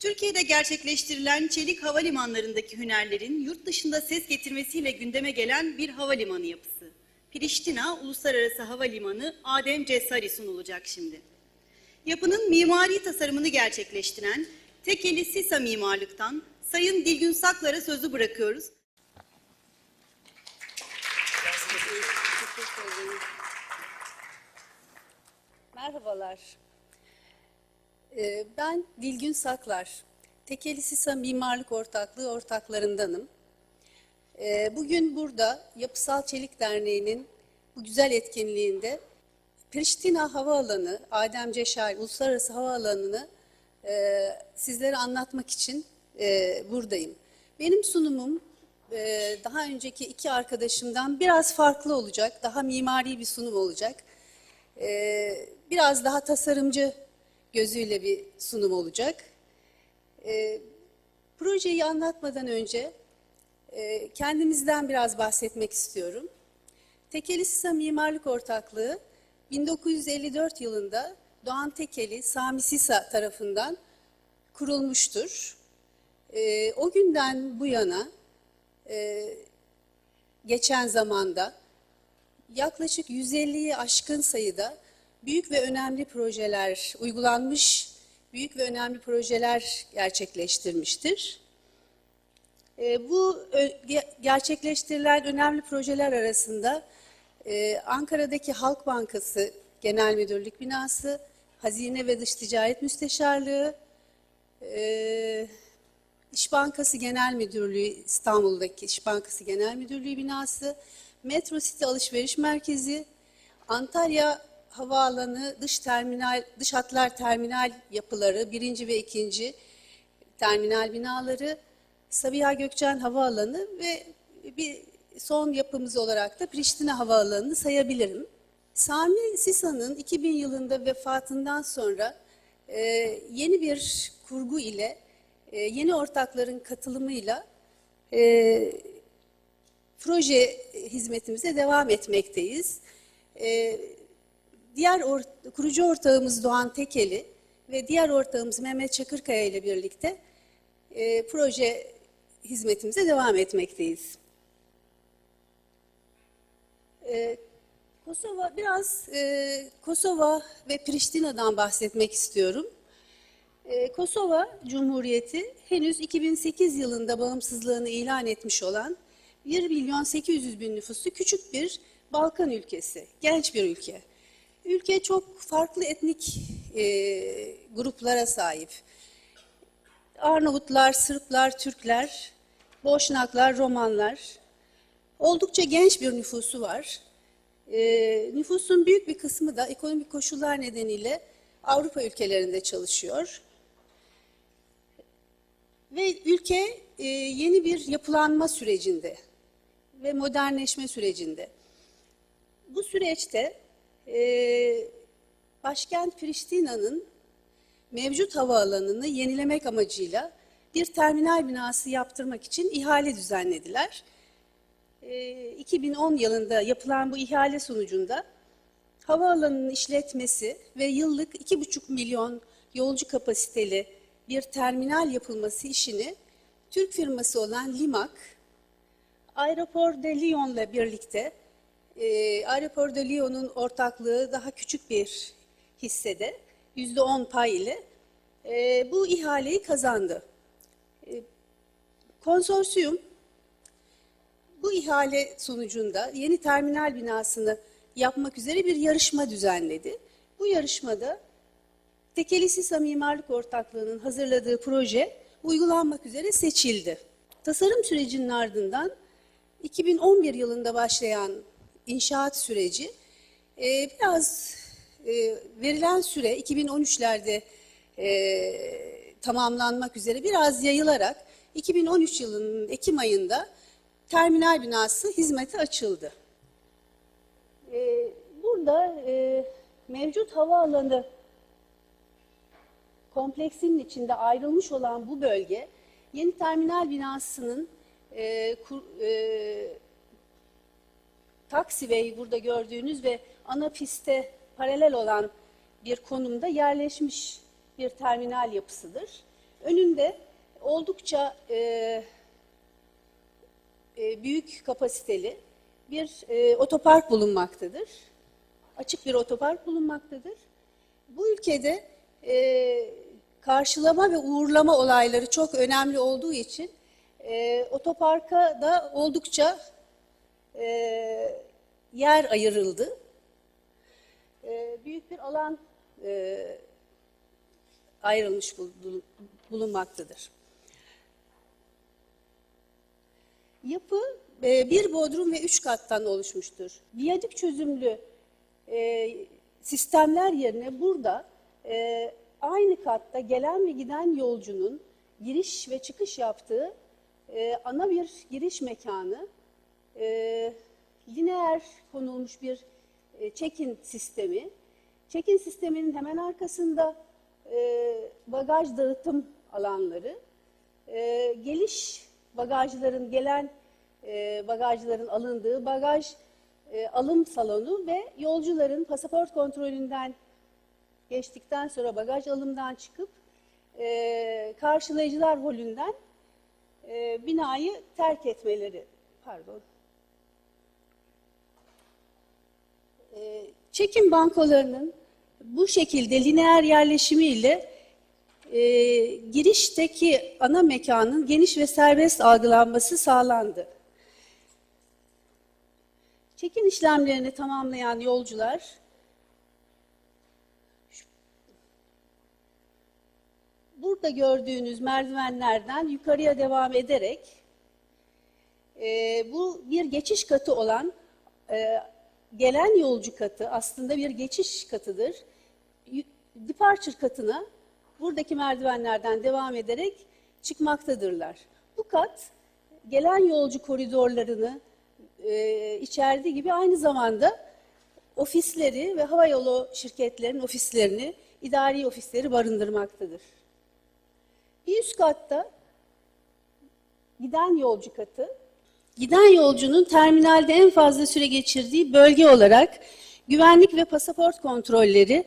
Türkiye'de gerçekleştirilen çelik havalimanlarındaki hünerlerin yurt dışında ses getirmesiyle gündeme gelen bir havalimanı yapısı. Priştina Uluslararası Havalimanı Adem Cesari sunulacak şimdi. Yapının mimari tasarımını gerçekleştiren Tekeli Sisa Mimarlık'tan Sayın Dilgün Saklar'a sözü bırakıyoruz. Merhabalar. Ee, Ben Dilgün Saklar. Tekeli Sisa Mimarlık Ortaklığı ortaklarındanım. Ee, Bugün burada Yapısal Çelik Derneği'nin bu güzel etkinliğinde Priştina Havaalanı, Adem Ceşay Uluslararası Havaalanı'nı e, sizlere anlatmak için e, buradayım. Benim sunumum e, daha önceki iki arkadaşımdan biraz farklı olacak, daha mimari bir sunum olacak. Biraz daha tasarımcı gözüyle bir sunum olacak. Ee, projeyi anlatmadan önce e, kendimizden biraz bahsetmek istiyorum. Tekeli Sisa Mimarlık Ortaklığı 1954 yılında Doğan Tekeli, Sami Sisa tarafından kurulmuştur. Ee, o günden bu yana e, geçen zamanda yaklaşık 150'yi aşkın sayıda büyük ve önemli projeler uygulanmış, büyük ve önemli projeler gerçekleştirmiştir. E, bu gerçekleştirilen önemli projeler arasında e, Ankara'daki Halk Bankası Genel Müdürlük Binası, Hazine ve Dış Ticaret Müsteşarlığı, e, İş Bankası Genel Müdürlüğü, İstanbul'daki İş Bankası Genel Müdürlüğü binası, Metro City Alışveriş Merkezi, Antalya Havaalanı dış terminal, dış hatlar terminal yapıları, birinci ve ikinci terminal binaları, Sabiha Gökçen Havaalanı ve bir son yapımız olarak da Priştine Havaalanı'nı sayabilirim. Sami Sisa'nın 2000 yılında vefatından sonra e, yeni bir kurgu ile, e, yeni ortakların katılımıyla e, proje hizmetimize devam etmekteyiz. Ee, diğer or- kurucu ortağımız Doğan Tekeli ve diğer ortağımız Mehmet Çakırkaya ile birlikte e, proje hizmetimize devam etmekteyiz. Ee, Kosova biraz e, Kosova ve Priştina'dan bahsetmek istiyorum. Ee, Kosova Cumhuriyeti henüz 2008 yılında bağımsızlığını ilan etmiş olan 1 milyon 800 bin nüfuslu küçük bir Balkan ülkesi, genç bir ülke. Ülke çok farklı etnik e, gruplara sahip. Arnavutlar, Sırplar, Türkler, Boşnaklar, Romanlar. Oldukça genç bir nüfusu var. E, nüfusun büyük bir kısmı da ekonomik koşullar nedeniyle Avrupa ülkelerinde çalışıyor. Ve ülke e, yeni bir yapılanma sürecinde ve modernleşme sürecinde. Bu süreçte e, başkent Priştina'nın mevcut havaalanını yenilemek amacıyla bir terminal binası yaptırmak için ihale düzenlediler. E, 2010 yılında yapılan bu ihale sonucunda havaalanının işletmesi ve yıllık 2,5 milyon yolcu kapasiteli bir terminal yapılması işini Türk firması olan Limak, Aeroport de Lyon'la birlikte, e, Aeroport de Lyon'un ortaklığı daha küçük bir hissede, %10 pay ile e, bu ihaleyi kazandı. E, konsorsiyum bu ihale sonucunda yeni terminal binasını yapmak üzere bir yarışma düzenledi. Bu yarışmada Tekeli Sisa Mimarlık Ortaklığı'nın hazırladığı proje uygulanmak üzere seçildi. Tasarım sürecinin ardından 2011 yılında başlayan inşaat süreci e, biraz e, verilen süre 2013'lerde e, tamamlanmak üzere biraz yayılarak 2013 yılının Ekim ayında terminal binası hizmete açıldı. E, burada e, mevcut havaalanı kompleksinin içinde ayrılmış olan bu bölge yeni terminal binasının e, kur, e, taxiway burada gördüğünüz ve ana piste paralel olan bir konumda yerleşmiş bir terminal yapısıdır. Önünde oldukça e, e, büyük kapasiteli bir e, otopark bulunmaktadır. Açık bir otopark bulunmaktadır. Bu ülkede e, karşılama ve uğurlama olayları çok önemli olduğu için e, otoparka da oldukça e, yer ayırıldı. E, büyük bir alan e, ayrılmış bul- bulunmaktadır. Yapı e, bir bodrum ve üç kattan oluşmuştur. Viyadük çözümlü e, sistemler yerine burada e, aynı katta gelen ve giden yolcunun giriş ve çıkış yaptığı e, ana bir giriş mekanı, e, lineer konulmuş bir e, check-in sistemi. Check-in sisteminin hemen arkasında e, bagaj dağıtım alanları, e, geliş bagajların gelen e, bagajların alındığı bagaj e, alım salonu ve yolcuların pasaport kontrolünden geçtikten sonra bagaj alımdan çıkıp e, karşılayıcılar holünden e, binayı terk etmeleri. Pardon. E, çekim bankolarının bu şekilde lineer yerleşimiyle e, girişteki ana mekanın geniş ve serbest algılanması sağlandı. Çekin işlemlerini tamamlayan yolcular burada gördüğünüz merdivenlerden yukarıya devam ederek e, bu bir geçiş katı olan e, gelen yolcu katı aslında bir geçiş katıdır. Departure katına buradaki merdivenlerden devam ederek çıkmaktadırlar. Bu kat gelen yolcu koridorlarını e, içerdiği gibi aynı zamanda ofisleri ve havayolu şirketlerinin ofislerini, idari ofisleri barındırmaktadır. Bir üst katta giden yolcu katı, giden yolcunun terminalde en fazla süre geçirdiği bölge olarak güvenlik ve pasaport kontrolleri,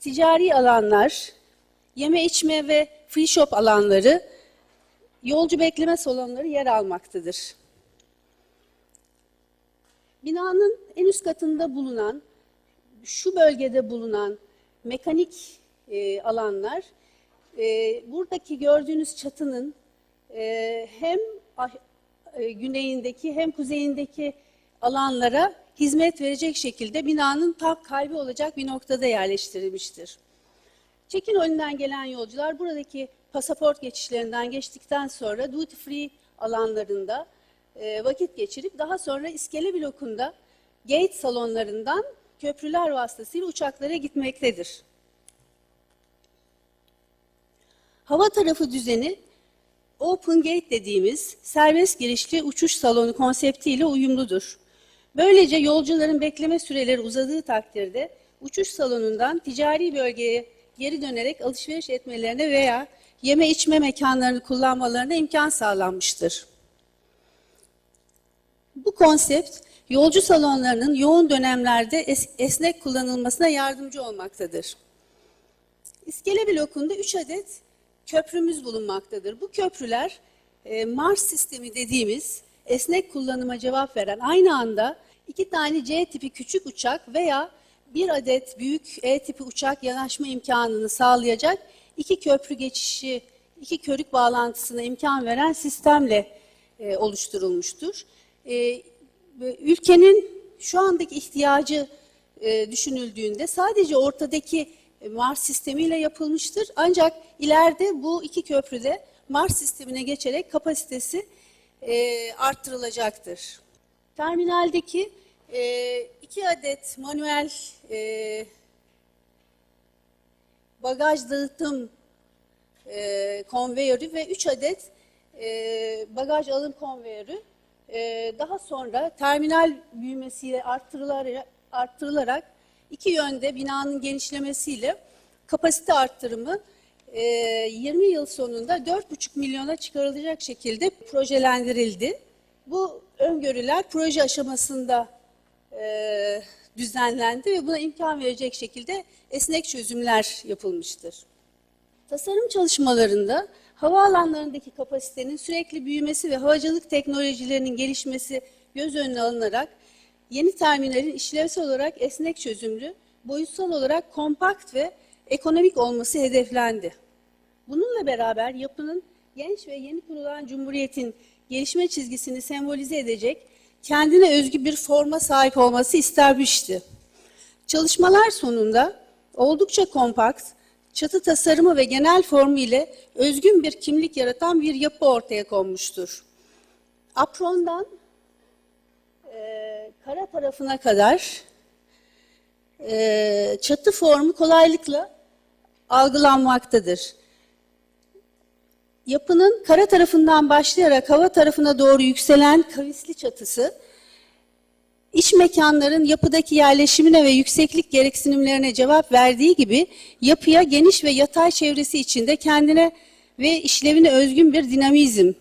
ticari alanlar, yeme içme ve free shop alanları, yolcu bekleme salonları yer almaktadır. Binanın en üst katında bulunan, şu bölgede bulunan mekanik e, alanlar, e, buradaki gördüğünüz çatının e, hem ah- e, güneyindeki hem kuzeyindeki alanlara hizmet verecek şekilde binanın tam kalbi olacak bir noktada yerleştirilmiştir. Check-in önünden gelen yolcular buradaki pasaport geçişlerinden geçtikten sonra duty free alanlarında e, vakit geçirip daha sonra iskele blokunda gate salonlarından köprüler vasıtasıyla uçaklara gitmektedir. Hava tarafı düzeni Open Gate dediğimiz serbest girişli uçuş salonu konseptiyle uyumludur. Böylece yolcuların bekleme süreleri uzadığı takdirde uçuş salonundan ticari bölgeye geri dönerek alışveriş etmelerine veya yeme içme mekanlarını kullanmalarına imkan sağlanmıştır. Bu konsept yolcu salonlarının yoğun dönemlerde es- esnek kullanılmasına yardımcı olmaktadır. İskele blokunda 3 adet köprümüz bulunmaktadır. Bu köprüler e, Mars sistemi dediğimiz esnek kullanıma cevap veren aynı anda iki tane C tipi küçük uçak veya bir adet büyük E tipi uçak yanaşma imkanını sağlayacak iki köprü geçişi, iki körük bağlantısına imkan veren sistemle e, oluşturulmuştur. E, ülkenin şu andaki ihtiyacı düşünüldüğünde sadece ortadaki Mars sistemiyle yapılmıştır. Ancak ileride bu iki köprüde Mars sistemine geçerek kapasitesi e, arttırılacaktır. Terminaldeki e, iki adet manuel e, bagaj dağıtım e, konveyörü ve 3 adet e, bagaj alım konveyörü e, daha sonra terminal büyümesiyle arttırılarak, arttırılarak iki yönde binanın genişlemesiyle kapasite arttırımı e, 20 yıl sonunda 4,5 milyona çıkarılacak şekilde projelendirildi. Bu öngörüler proje aşamasında e, düzenlendi ve buna imkan verecek şekilde esnek çözümler yapılmıştır. Tasarım çalışmalarında havaalanlarındaki kapasitenin sürekli büyümesi ve havacılık teknolojilerinin gelişmesi göz önüne alınarak yeni terminalin işlevsel olarak esnek çözümlü, boyutsal olarak kompakt ve ekonomik olması hedeflendi. Bununla beraber yapının genç ve yeni kurulan cumhuriyetin gelişme çizgisini sembolize edecek kendine özgü bir forma sahip olması istenmişti. Çalışmalar sonunda oldukça kompakt, çatı tasarımı ve genel formu ile özgün bir kimlik yaratan bir yapı ortaya konmuştur. Apron'dan eee, kara tarafına kadar eee, çatı formu kolaylıkla algılanmaktadır. Yapının kara tarafından başlayarak hava tarafına doğru yükselen kavisli çatısı, iç mekanların yapıdaki yerleşimine ve yükseklik gereksinimlerine cevap verdiği gibi yapıya geniş ve yatay çevresi içinde kendine ve işlevine özgün bir dinamizm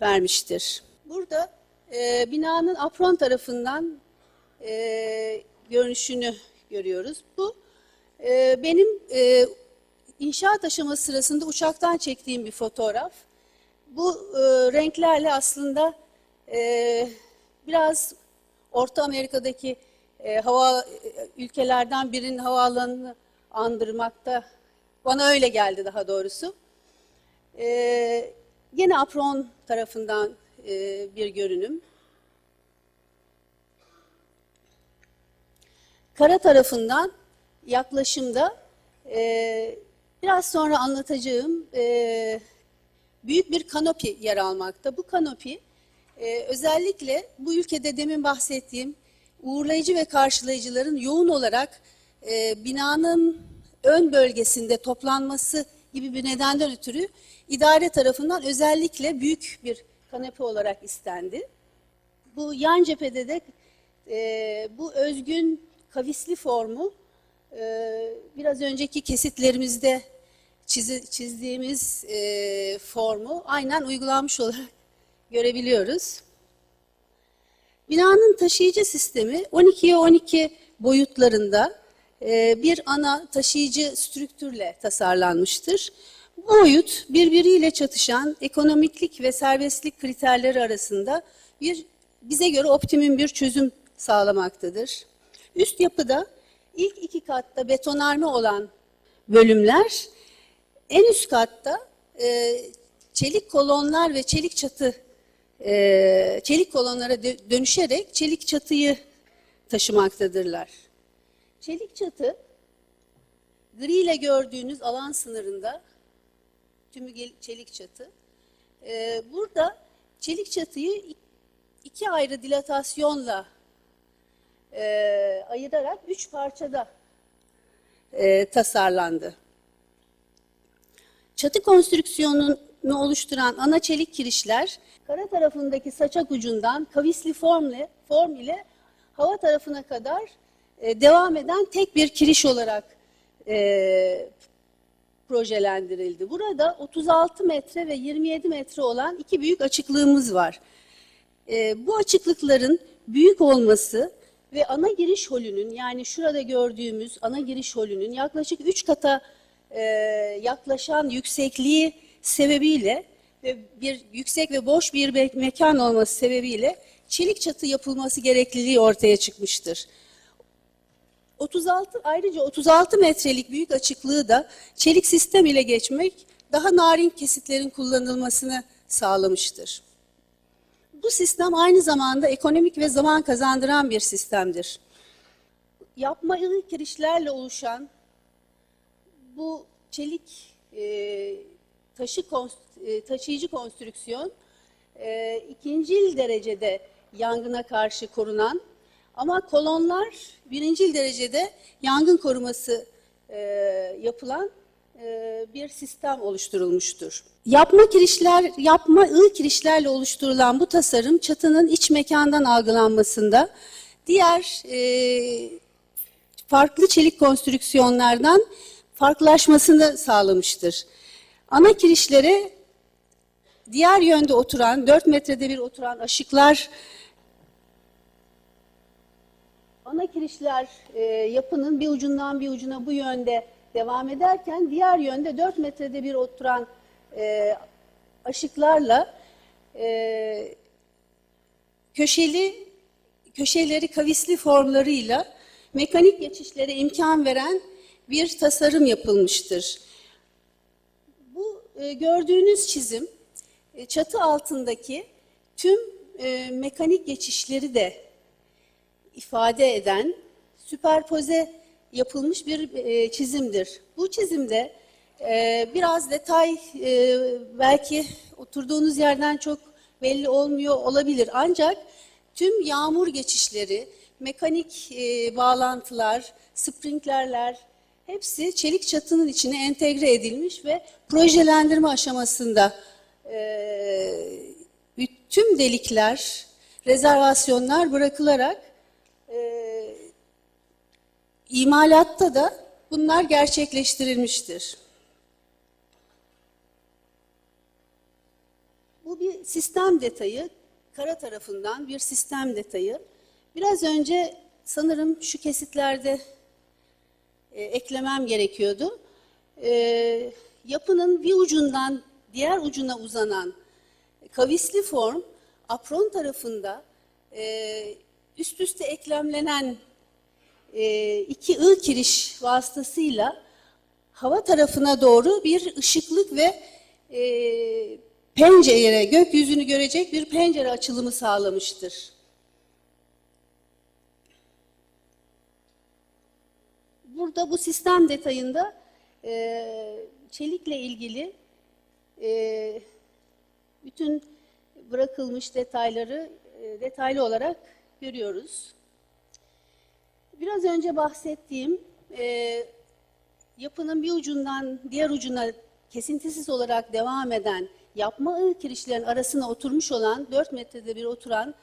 vermiştir. Burada e, binanın apron tarafından e, görünüşünü görüyoruz. Bu e, benim e, inşaat aşaması sırasında uçaktan çektiğim bir fotoğraf. Bu e, renklerle aslında e, biraz Orta Amerika'daki e, hava e, ülkelerden birinin havaalanını andırmakta. Bana öyle geldi daha doğrusu. E, yine Apron tarafından e, bir görünüm. Kara tarafından yaklaşımda e, biraz sonra anlatacağım e, büyük bir kanopi yer almakta. Bu kanopi e, özellikle bu ülkede demin bahsettiğim uğurlayıcı ve karşılayıcıların yoğun olarak e, binanın ön bölgesinde toplanması gibi bir nedenden ötürü idare tarafından özellikle büyük bir kanepe olarak istendi. Bu yan cephede de e, bu özgün kavisli formu e, biraz önceki kesitlerimizde çizi, çizdiğimiz e, formu aynen uygulanmış olarak görebiliyoruz. Binanın taşıyıcı sistemi 12'ye 12 boyutlarında e, bir ana taşıyıcı strüktürle tasarlanmıştır. Bu boyut birbiriyle çatışan ekonomiklik ve serbestlik kriterleri arasında bir bize göre optimum bir çözüm sağlamaktadır. Üst yapıda ilk iki katta betonarme olan bölümler, en üst katta e, çelik kolonlar ve çelik çatı, e, çelik kolonlara dö- dönüşerek çelik çatıyı taşımaktadırlar. Çelik çatı, gri ile gördüğünüz alan sınırında, tümü çelik çatı. E, burada çelik çatıyı iki ayrı dilatasyonla e, ayırarak üç parçada e, tasarlandı. Çatı konstrüksiyonunu oluşturan ana çelik kirişler kara tarafındaki saçak ucundan kavisli formle, form ile hava tarafına kadar e, devam eden tek bir kiriş olarak e, projelendirildi. Burada 36 metre ve 27 metre olan iki büyük açıklığımız var. E, bu açıklıkların büyük olması ve ana giriş holünün yani şurada gördüğümüz ana giriş holünün yaklaşık 3 kata e, yaklaşan yüksekliği sebebiyle ve bir yüksek ve boş bir me- mekan olması sebebiyle çelik çatı yapılması gerekliliği ortaya çıkmıştır. 36 ayrıca 36 metrelik büyük açıklığı da çelik sistem ile geçmek daha narin kesitlerin kullanılmasını sağlamıştır. Bu sistem aynı zamanda ekonomik ve zaman kazandıran bir sistemdir. Yapma kirişlerle oluşan bu çelik e, taşı e, taşıyıcı konstrüksiyon e, ikincil derecede yangına karşı korunan ama kolonlar birincil derecede yangın koruması e, yapılan e, bir sistem oluşturulmuştur. Yapma kirişler, yapma ığ kirişlerle oluşturulan bu tasarım çatının iç mekandan algılanmasında diğer e, farklı çelik konstrüksiyonlardan farklılaşmasını sağlamıştır. Ana kirişlere diğer yönde oturan, 4 metrede bir oturan aşıklar ana kirişler e, yapının bir ucundan bir ucuna bu yönde devam ederken diğer yönde 4 metrede bir oturan e, aşıklarla e, köşeli köşeleri kavisli formlarıyla mekanik geçişlere imkan veren bir tasarım yapılmıştır. Bu e, gördüğünüz çizim e, çatı altındaki tüm e, mekanik geçişleri de ifade eden süperpoze yapılmış bir e, çizimdir. Bu çizimde e, biraz detay e, belki oturduğunuz yerden çok belli olmuyor olabilir. Ancak tüm yağmur geçişleri, mekanik e, bağlantılar, sprinklerler hepsi çelik çatının içine entegre edilmiş ve projelendirme aşamasında e, tüm delikler, rezervasyonlar bırakılarak e, imalatta da bunlar gerçekleştirilmiştir. Bu bir sistem detayı, kara tarafından bir sistem detayı. Biraz önce sanırım şu kesitlerde e, eklemem gerekiyordu. E, yapının bir ucundan diğer ucuna uzanan kavisli form apron tarafında e, üst üste eklemlenen e, iki ığ kiriş vasıtasıyla hava tarafına doğru bir ışıklık ve e, pencere, gökyüzünü görecek bir pencere açılımı sağlamıştır. Burada bu sistem detayında e, çelikle ilgili e, bütün bırakılmış detayları e, detaylı olarak görüyoruz. Biraz önce bahsettiğim e, yapının bir ucundan diğer ucuna kesintisiz olarak devam eden yapma ığ kirişlerin arasına oturmuş olan 4 metrede bir oturan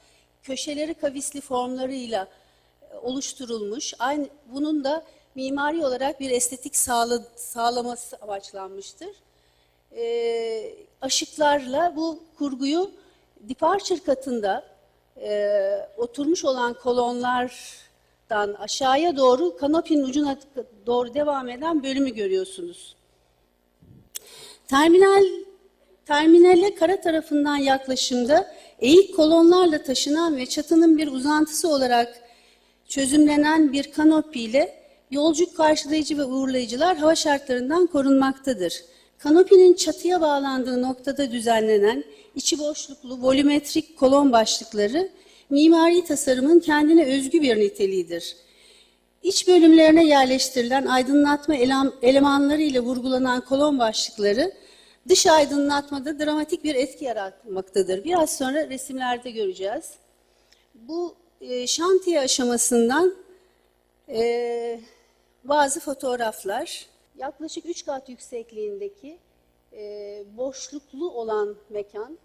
köşeleri kavisli formlarıyla e, oluşturulmuş. Aynı bunun da mimari olarak bir estetik sağla, sağlaması amaçlanmıştır. E, aşıklarla bu kurguyu departure katında e, oturmuş olan kolonlardan aşağıya doğru kanopinin ucuna doğru devam eden bölümü görüyorsunuz. Terminal terminale kara tarafından yaklaşımda eğik kolonlarla taşınan ve çatının bir uzantısı olarak çözümlenen bir kanopi ile yolcu karşılayıcı ve uğurlayıcılar hava şartlarından korunmaktadır. Kanopinin çatıya bağlandığı noktada düzenlenen içi boşluklu volümetrik kolon başlıkları mimari tasarımın kendine özgü bir niteliğidir. İç bölümlerine yerleştirilen aydınlatma elemanları ile vurgulanan kolon başlıkları dış aydınlatmada dramatik bir etki yaratmaktadır. Biraz sonra resimlerde göreceğiz. Bu e, şantiye aşamasından e, bazı fotoğraflar yaklaşık 3 kat yüksekliğindeki e, boşluklu olan mekan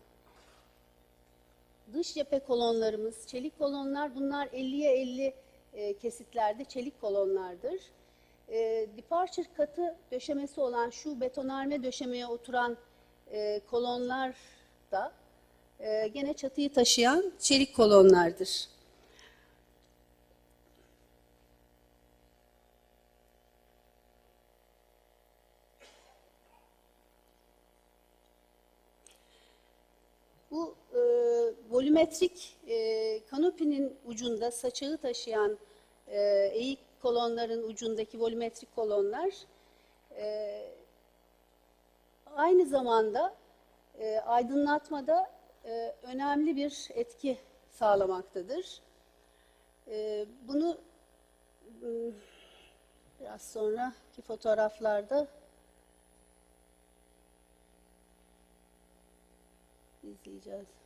dış cephe kolonlarımız, çelik kolonlar bunlar 50'ye 50 e, kesitlerde çelik kolonlardır. E, departure katı döşemesi olan şu betonarme döşemeye oturan e, kolonlar da e, gene çatıyı taşıyan çelik kolonlardır. Bu e, volümetrik e, kanopinin ucunda saçağı taşıyan e, eğik kolonların ucundaki volümetrik kolonlar e, aynı zamanda e, aydınlatmada e, önemli bir etki sağlamaktadır. E, bunu m, biraz sonraki fotoğraflarda izleyeceğiz.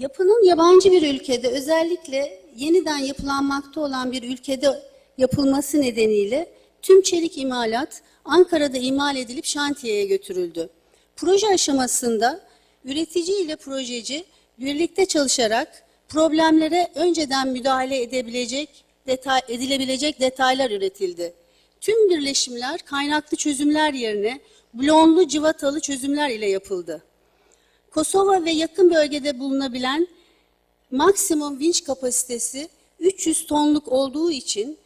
Yapının yabancı bir ülkede özellikle yeniden yapılanmakta olan bir ülkede yapılması nedeniyle tüm çelik imalat Ankara'da imal edilip şantiyeye götürüldü. Proje aşamasında üretici ile projeci birlikte çalışarak problemlere önceden müdahale edebilecek, detay, edilebilecek detaylar üretildi. Tüm birleşimler kaynaklı çözümler yerine blonlu civatalı çözümler ile yapıldı. Kosova ve yakın bölgede bulunabilen maksimum vinç kapasitesi 300 tonluk olduğu için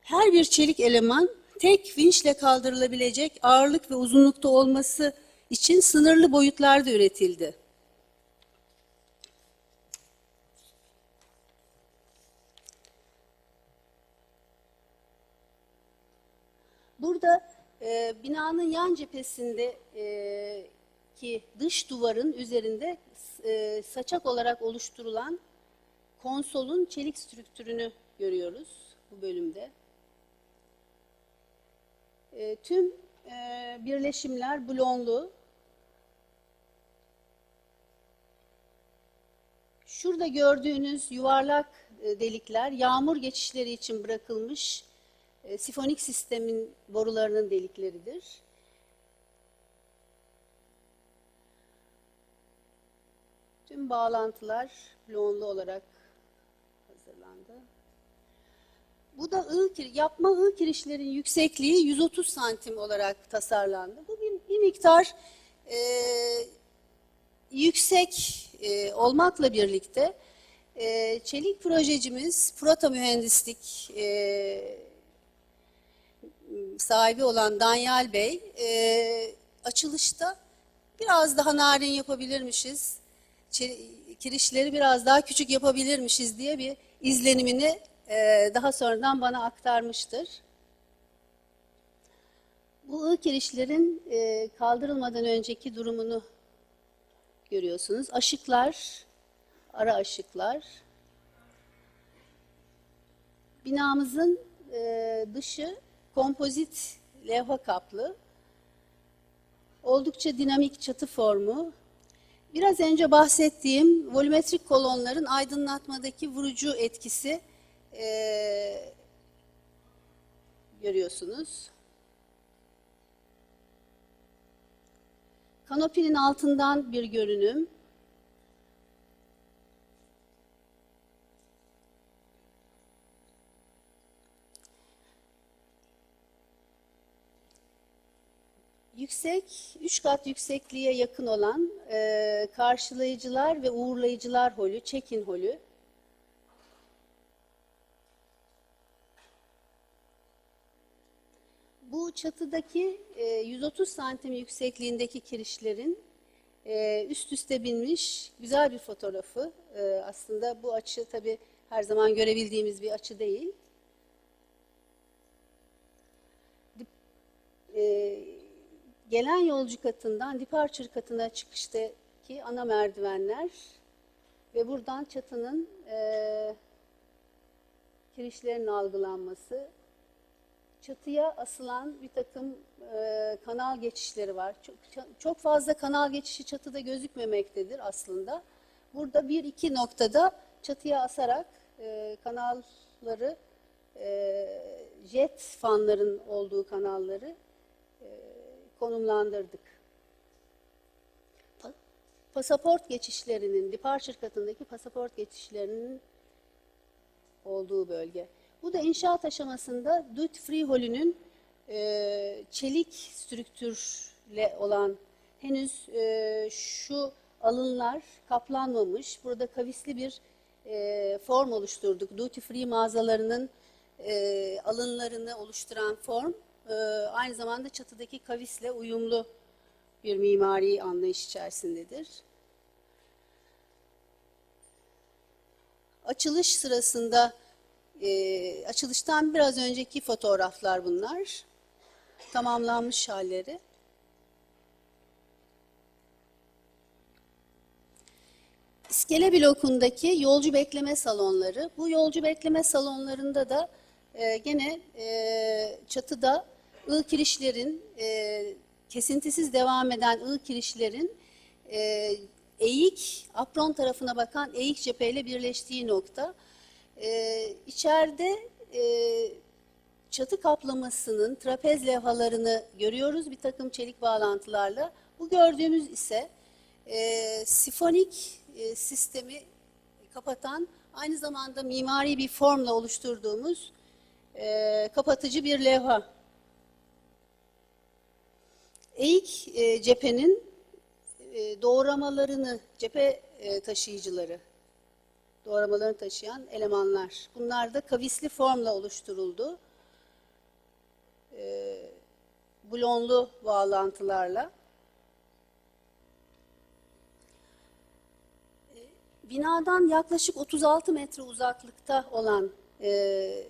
her bir çelik eleman tek vinçle kaldırılabilecek ağırlık ve uzunlukta olması için sınırlı boyutlarda üretildi. Burada e, binanın yan cephesinde e, ki dış duvarın üzerinde e, saçak olarak oluşturulan konsolun çelik strüktürünü görüyoruz bu bölümde. E, tüm e, birleşimler blonlu. Şurada gördüğünüz yuvarlak e, delikler yağmur geçişleri için bırakılmış e, sifonik sistemin borularının delikleridir. Tüm bağlantılar bloğunlu olarak hazırlandı. Bu da ığ, yapma ığ kirişlerin yüksekliği 130 santim olarak tasarlandı. Bu bir, bir miktar e, yüksek e, olmakla birlikte e, çelik projecimiz Prota Mühendislik e, sahibi olan Danyal Bey e, açılışta biraz daha narin yapabilirmişiz, kirişleri biraz daha küçük yapabilirmişiz diye bir izlenimini e, daha sonradan bana aktarmıştır. Bu ığ kirişlerin e, kaldırılmadan önceki durumunu görüyorsunuz. Aşıklar, ara aşıklar. Binamızın e, dışı kompozit levha kaplı. Oldukça dinamik çatı formu. Biraz önce bahsettiğim volümetrik kolonların aydınlatmadaki vurucu etkisi e, görüyorsunuz. Kanopinin altından bir görünüm. Yüksek, üç kat yüksekliğe yakın olan e, karşılayıcılar ve uğurlayıcılar holü, check-in holü. Bu çatıdaki e, 130 santim yüksekliğindeki kirişlerin e, üst üste binmiş güzel bir fotoğrafı. E, aslında bu açı tabii her zaman görebildiğimiz bir açı değil. E, gelen yolcu katından departure katına çıkıştaki ana merdivenler ve buradan çatının e, kirişlerin algılanması, çatıya asılan bir takım e, kanal geçişleri var. Çok, çok fazla kanal geçişi çatıda gözükmemektedir aslında. Burada bir iki noktada çatıya asarak e, kanalları, e, jet fanların olduğu kanalları konumlandırdık. Pa- pasaport geçişlerinin, departure katındaki pasaport geçişlerinin olduğu bölge. Bu da inşaat aşamasında duty free e, çelik strüktürle olan henüz e, şu alınlar kaplanmamış. Burada kavisli bir e, form oluşturduk. Duty free mağazalarının e, alınlarını oluşturan form e, aynı zamanda çatıdaki kavisle uyumlu bir mimari anlayış içerisindedir. Açılış sırasında e, açılıştan biraz önceki fotoğraflar bunlar. Tamamlanmış halleri. İskele blokundaki yolcu bekleme salonları. Bu yolcu bekleme salonlarında da e, gene e, çatıda ığ kirişlerin, e, kesintisiz devam eden ığ kirişlerin e, eğik, apron tarafına bakan eğik cepheyle birleştiği nokta. Ee, içeride e, çatı kaplamasının trapez levhalarını görüyoruz bir takım çelik bağlantılarla. Bu gördüğümüz ise e, sifonik e, sistemi kapatan aynı zamanda mimari bir formla oluşturduğumuz e, kapatıcı bir levha. Eğik e, cephenin e, doğramalarını, cephe e, taşıyıcıları doğramalarını taşıyan elemanlar. Bunlar da kavisli formla oluşturuldu. Ee, blonlu bağlantılarla. Ee, Binadan yaklaşık 36 metre uzaklıkta olan e,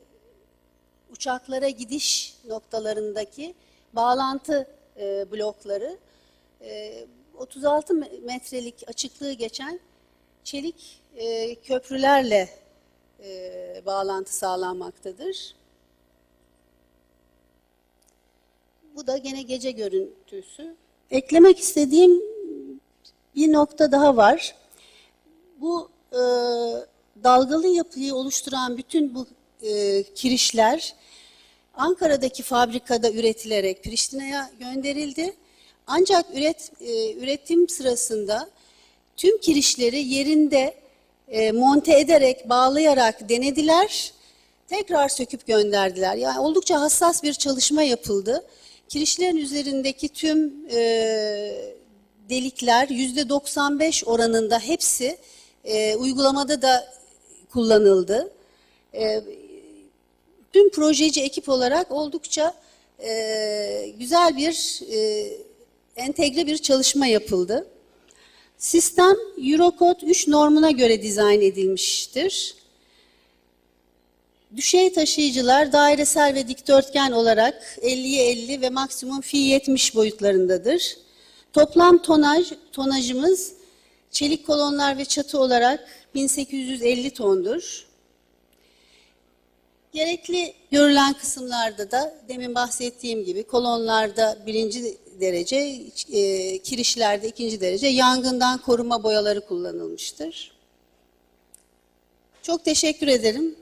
uçaklara gidiş noktalarındaki bağlantı e, blokları e, 36 me- metrelik açıklığı geçen çelik e, köprülerle e, bağlantı sağlanmaktadır. Bu da gene gece görüntüsü. Eklemek istediğim bir nokta daha var. Bu e, dalgalı yapıyı oluşturan bütün bu e, kirişler Ankara'daki fabrikada üretilerek Priştine'ye gönderildi. Ancak üret, e, üretim sırasında tüm kirişleri yerinde e, monte ederek, bağlayarak denediler. Tekrar söküp gönderdiler. Yani oldukça hassas bir çalışma yapıldı. Kirişlerin üzerindeki tüm e, delikler yüzde 95 oranında hepsi e, uygulamada da kullanıldı. E, tüm projeci ekip olarak oldukça e, güzel bir e, entegre bir çalışma yapıldı. Sistem Eurocode 3 normuna göre dizayn edilmiştir. Düşey taşıyıcılar dairesel ve dikdörtgen olarak 50'ye 50 ve maksimum fi 70 boyutlarındadır. Toplam tonaj tonajımız çelik kolonlar ve çatı olarak 1850 tondur. Gerekli görülen kısımlarda da demin bahsettiğim gibi kolonlarda birinci derece, e, kirişlerde ikinci derece yangından koruma boyaları kullanılmıştır. Çok teşekkür ederim.